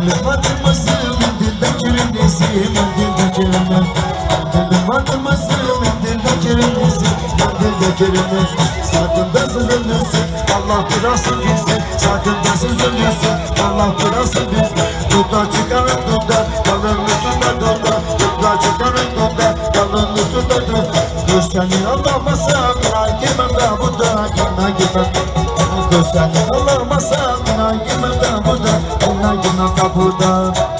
kırmızı Mendilde kırmızı Mendilde vardı mısın Mendilde kırmızı Mendilde kırmızı Sakın da sızılırsın Allah burası bilsin Sakın da sızılırsın Allah burası bilsin Duda çıkarın duda Kalın tutar duda Duda çıkarın duda Kalın tutar duda Kız seni anlamasam girmem de burada İnan girmem Kız seni anlamasam Narayan কবুতর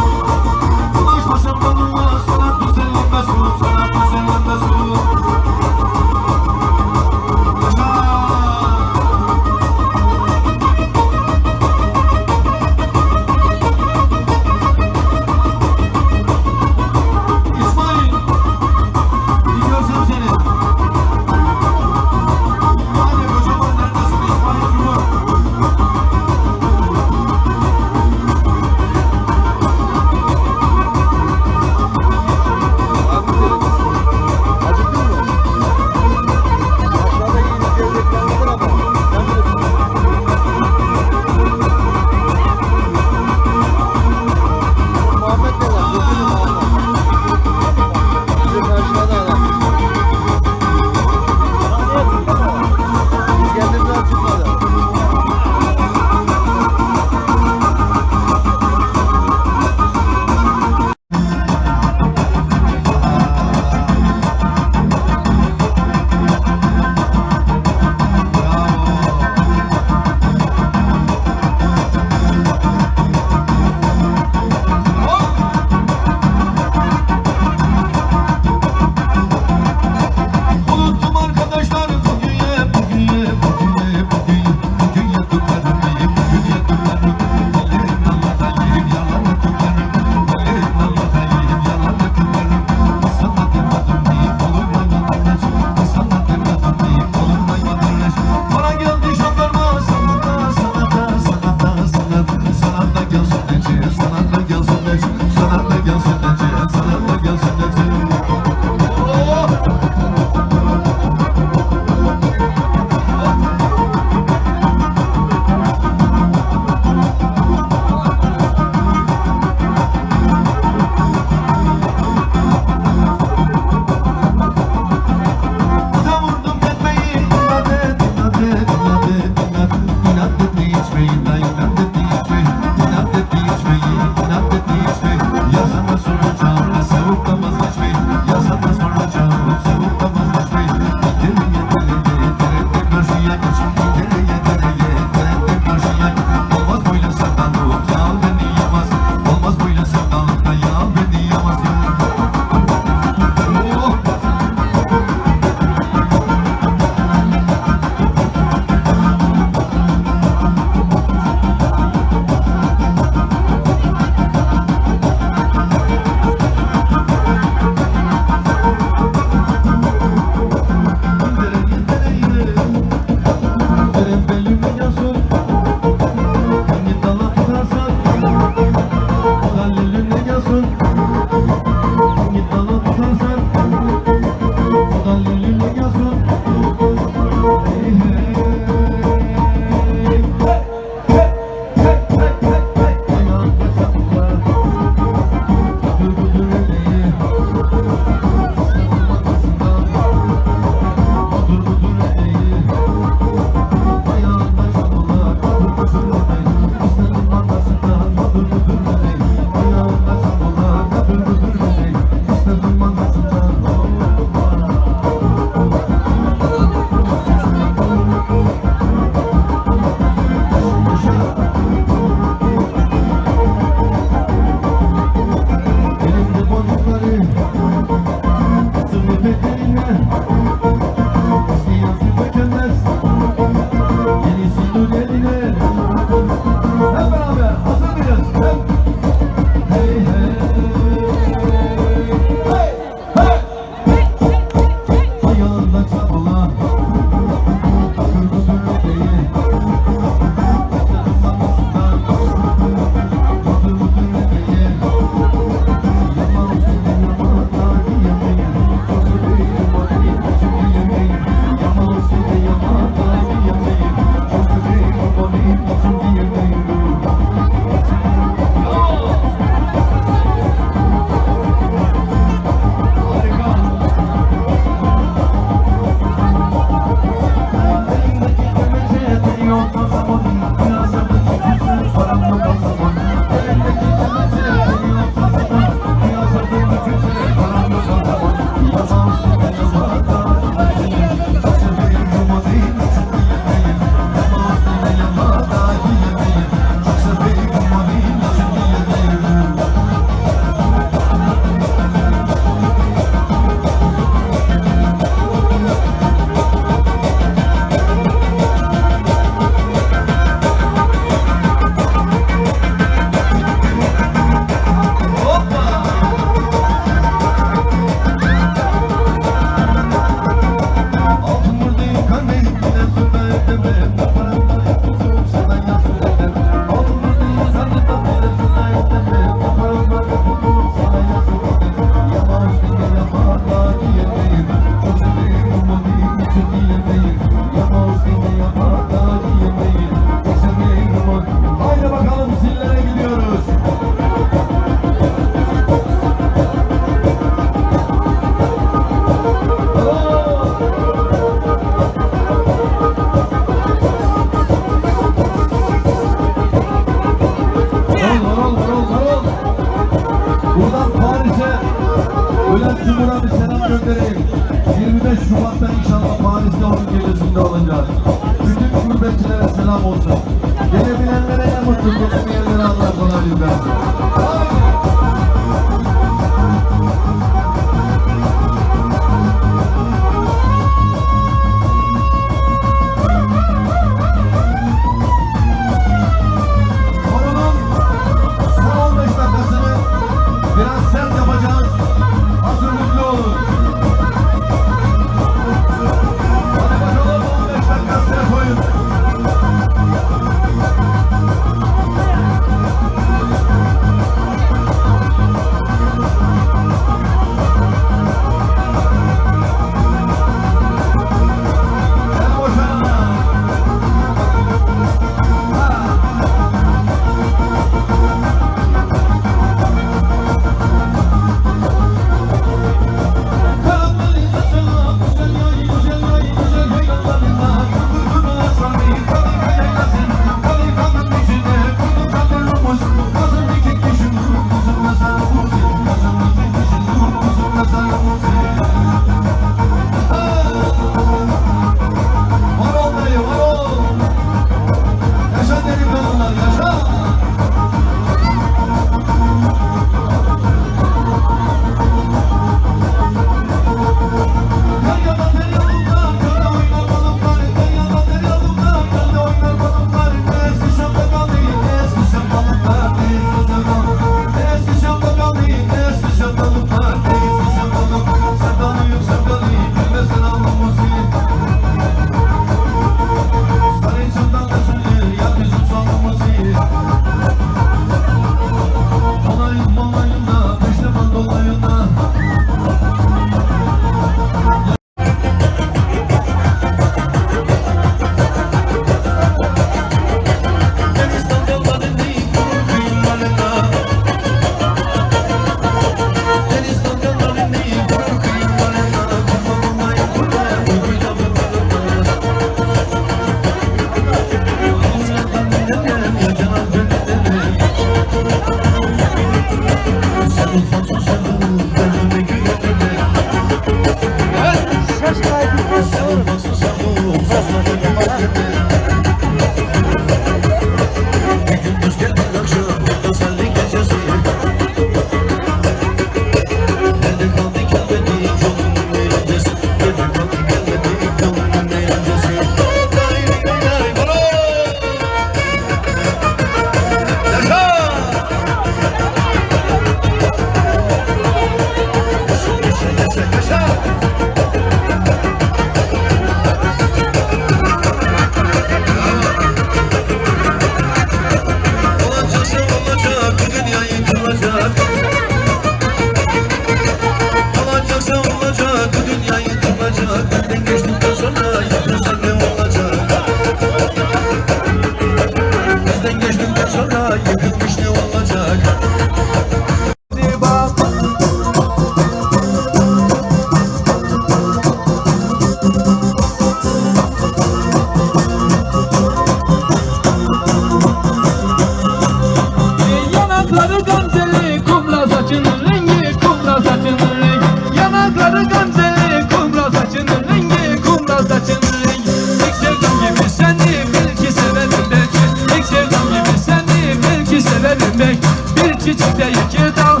pek Bir çiçekte iki dal.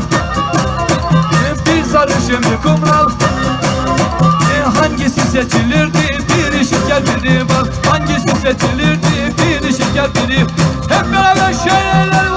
Bir sarışın bir kumral. E Hangisi seçilirdi? Biri şeker biri bal Hangisi seçilirdi? Biri şeker biri. Hep beraber şöyle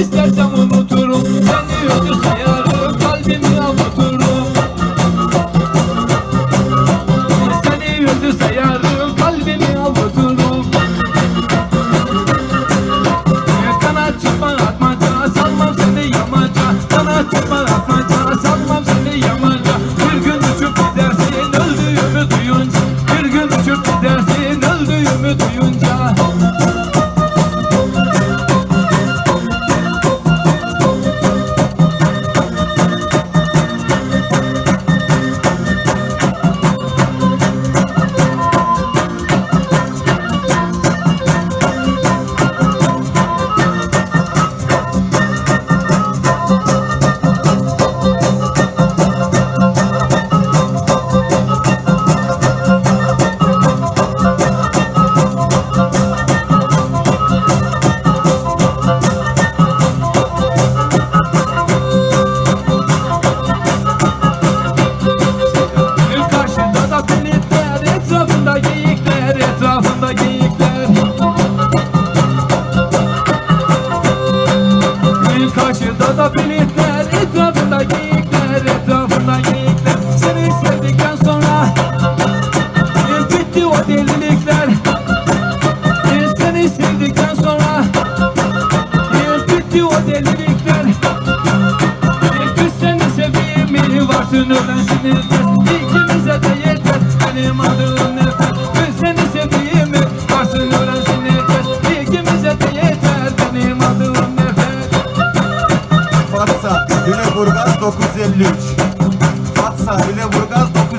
İstersem unuturum. Sen diyordu sayarım nefes İkimize de yeter. Benim aldığım nefes. Ben seni sevdiğimi Varsın öğrensin nefes? İkimize de yeter. Benim aldığım nefes. Fatsa Lüleburgaz 953 Fatsa Lüleburgaz 953